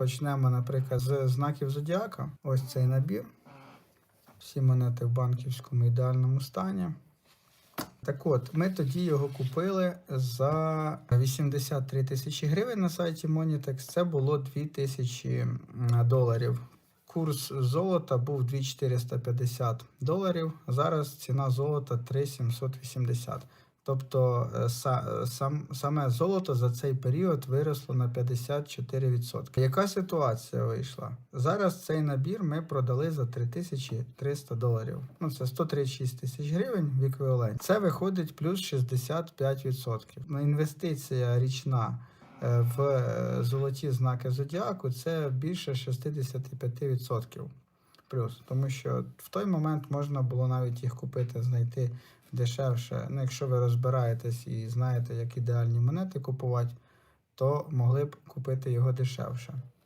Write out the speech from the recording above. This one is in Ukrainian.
Почнемо, наприклад, з знаків зодіака. Ось цей набір. Всі монети в банківському ідеальному стані. Так от, ми тоді його купили за 83 тисячі гривень на сайті Monitex. Це було 2 тисячі доларів. Курс золота був 2450 доларів. Зараз ціна золота 3780. Тобто е, сам, саме золото за цей період виросло на 54%. Яка ситуація вийшла? Зараз цей набір ми продали за 3300 доларів. Ну це 136 тисяч гривень в еквіваленті. Це виходить плюс 65%. Ну, Інвестиція річна е, в е, золоті знаки зодіаку це більше 65%. Плюс, тому що в той момент можна було навіть їх купити, знайти дешевше. Ну, якщо ви розбираєтесь і знаєте, як ідеальні монети купувати, то могли б купити його дешевше.